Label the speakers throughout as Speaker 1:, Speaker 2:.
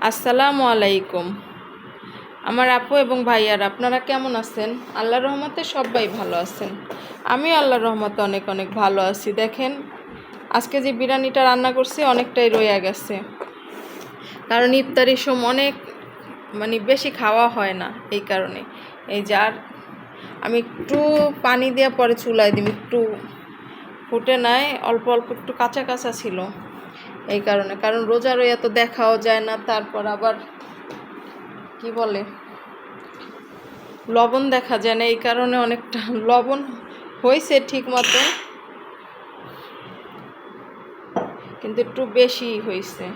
Speaker 1: আসসালামু আলাইকুম। আমার আপু এবং ভাইয়ার, আপনারা কেমন আছেন? আল্লাহ রহমতে সবাই ভালো আছেন। আমি আল্লাহ রহমতে অনেক অনেক ভালো আছি। দেখেন, আজকে যে বিরিয়ানিটা রান্না করছি অনেকটাই রয়ে গেছে। কারণ ইফতারির সময় অনেক মানে বেশি খাওয়া হয় না এই কারণে। এই যার আমি একটু পানি দিয়ে পরে চুলায় দিই একটু ফুটে নাই, অল্প অল্প একটু কাঁচা কাঁচা ছিল। এই কারণে। কারণ রোজা এত দেখাও যায় না, তারপর আবার কি বলে? লবণ দেখা যায় না, এই কারণে অনেকটা লবণ হয়েছে ঠিক মতো কিন্তু একটু বেশি হয়েছে।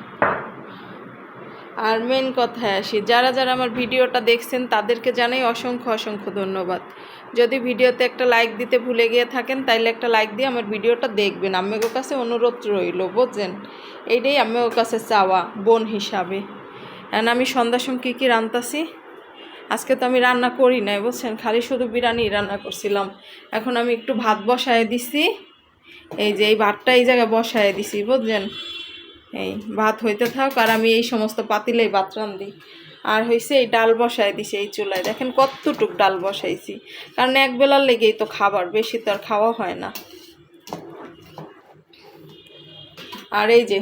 Speaker 1: আর মেন কথায় আসি, যারা যারা আমার ভিডিওটা দেখছেন তাদেরকে জানাই অসংখ্য অসংখ্য ধন্যবাদ। যদি ভিডিওতে একটা লাইক দিতে ভুলে গিয়ে থাকেন, তাইলে একটা লাইক দিয়ে আমার ভিডিওটা দেখবেন। আম্মেগোর কাছে অনুরোধ রইল, বুঝছেন? এইটাই আম্মেগোর কাছে চাওয়া, বোন হিসাবে। এখন আমি সন্ধ্যার সময় কী কী রান্তাছি? আজকে তো আমি রান্না করি নাই, বুঝছেন? খালি শুধু বিরিয়ানি রান্না করছিলাম। এখন আমি একটু ভাত বসায় দিছি। এই যে এই ভাতটা এই জায়গায় বসায় দিছি, বুঝছেন? এই ভাত হইতে থাক আর আমি এই সমস্ত পাতিলেই ভাত রান্ধি। আর হয়েছে এই ডাল বসাই দিছি এই চুলায়। দেখেন কতটুক ডাল বসাইছি। কারণ এক বেলার লেগেই তো খাবার, বেশি তো আর খাওয়া হয় না। আর এই যে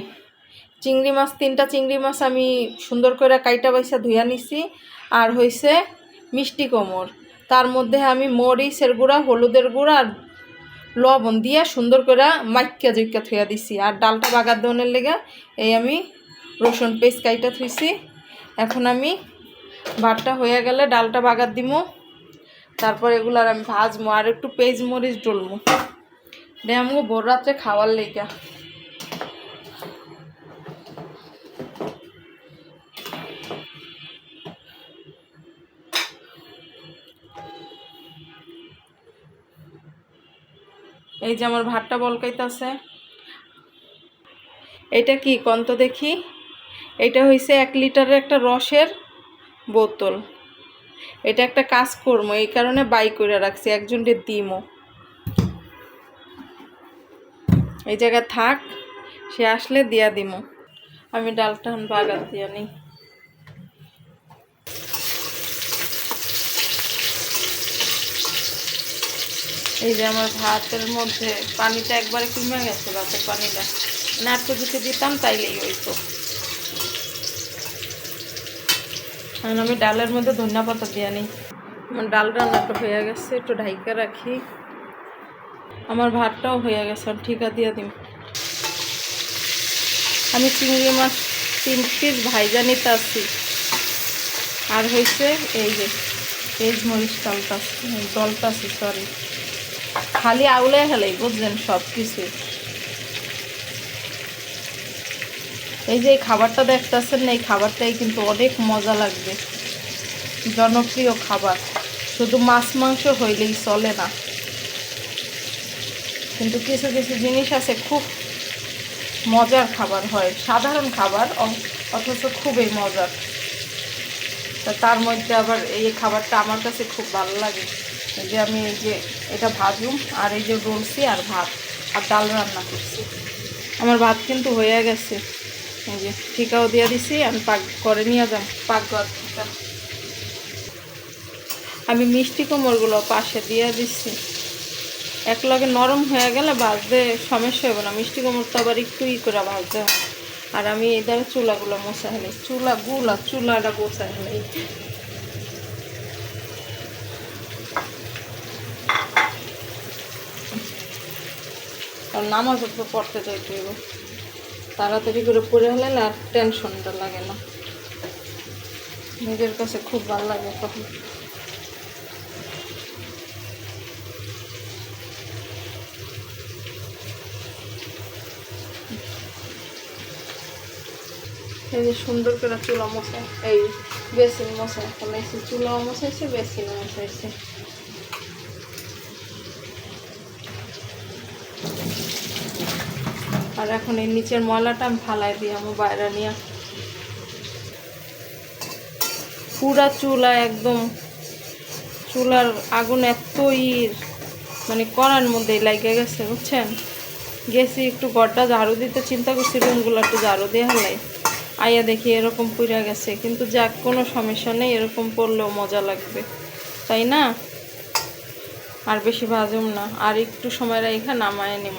Speaker 1: চিংড়ি মাছ, তিনটা চিংড়ি মাছ আমি সুন্দর করে কাইটা বাইসা ধুইয়া নিছি। আর হইছে মিষ্টি কোমর। তার মধ্যে আমি মরিচের গুঁড়া, হলুদের গুঁড়া আর লবণ দিয়ে সুন্দর করে মাইকা জৈকা থুয়া দিছি। আর ডালটা বাগার দনের লেগে এই আমি রসুন পেস্ট কাইটা থুইছি। এখন আমি ভাতটা হয়ে গেলে ডালটা বাগার দিব তারপর এগুলো আমি ভাজবো আর একটু পেঁয়াজ মরিচ ডলবো রে বড় রাত্রে খাওয়ার লেগা। এই যে আমার ভাতটা বলকাইতেছে। এটা কি, কন্ত দেখি? এটা হইছে এক লিটারের একটা রসের বোতল। এটা একটা কাজ করব এই কারণে বাই করে রাখছি একজনকে দিমও এই জায়গায় থাক, সে আসলে দিয়া দিমো। আমি ডালটা বাগার দিয়া নিই। এই যে আমার ভাতের মধ্যে পানিটা একবারে কমে গেছে, ভাতের পানিটা। নাটকো যদি দিতাম তাইলেই হইতো। এখন আমি ডালের মধ্যে ধনিয়া পাতা দিয়ে নিই। আমার ডাল রান্নাটা হয়ে গেছে, একটু ঢাইকা রাখি। আমার ভাতটাও হয়ে গেছে ঠিকা দিয়ে দিন আমি চিংড়ি মাছ তিন পিস ভাইজা নিতে আসছি আর হয়েছে এই যে পেজ মরিচ জলটা জলটা সরি খালি আউলে হেলাই, বুঝলেন সব কিছু এই যে খাবারটা দেখতেছেন না, এই খাবারটাই কিন্তু অনেক মজা লাগবে। জনপ্রিয় খাবার। শুধু মাছ মাংস হইলেই চলে না। কিন্তু কিছু কিছু জিনিস আছে, খুব মজার খাবার হয়। সাধারণ খাবার অথচ খুবই মজার। তার মধ্যে আবার এই খাবারটা আমার কাছে খুব ভালো লাগে। যে আমি এই যে এটা ভাজুম আর এই যে রোলছি আর ভাত আর ডাল রান্না করছি। আমার ভাত কিন্তু হয়ে গেছে। এই যে ঠিকাও দিয়ে দিছি, আমি পাক করে নিয়ে যাম, পাক ঘর থেকে। আমি মিষ্টি কোমরগুলো পাশে দিয়ে দিচ্ছি এক লগে নরম হয়ে গেলে ভাজতে সমস্যা হবে না। মিষ্টি কোমর তো আবার একটু ই করে ভাজতে আর আমি এদের চুলাগুলো মশা হেলাই চুলা গুলা, চুলাটা বসা হেলাই আর নামাজ পড়তে যাইতে হইব। তাড়াতাড়ি করে পড়ে হলে আর টেনশনটা লাগে না। নিজের কাছে খুব ভালো লাগে তখন। এই যে সুন্দর করে চুলা মশাই এই বেসিন মশাই ফেলাইছে চুলাও মশাইছে বেসিনও মশাইছে আর এখন এই নিচের ময়লাটা আমি ফালাই দিই আমার বাইরে নিয়ে পুরা চুলা একদম, চুলার আগুন এত ইর মানে করার মধ্যেই লাগে গেছে, বুঝছেন? গেছি একটু ঘরটা ঝাড়ু দিতে, চিন্তা করছি রুমগুলো একটু ঝাড়ু দিয়ে হলাই। আইয়া দেখি এরকম পুড়া গেছে, কিন্তু যাক, কোনো সমস্যা নেই, এরকম পড়লেও মজা লাগবে, তাই না? আর বেশি ভাজুম না, আর একটু সময় রেখে নামায় নেব।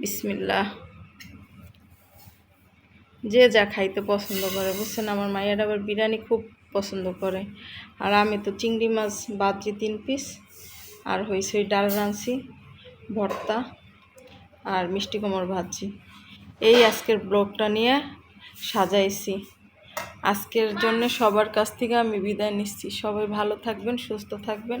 Speaker 1: বিসমিল্লাহ। যে যা খাইতে পছন্দ করে, বুঝছেন? আমার মায়ের আবার বিরিয়ানি খুব পছন্দ করে। আর আমি তো চিংড়ি মাছ, বাজি তিন পিস, আর হয়েছে ডাল রাঁধছি, ভর্তা আর মিষ্টি কোমর ভাজি। এই আজকের ব্লগটা নিয়ে সাজাইছি। আজকের জন্য সবার কাছ থেকে আমি বিদায় নিচ্ছি। সবাই ভালো থাকবেন, সুস্থ থাকবেন।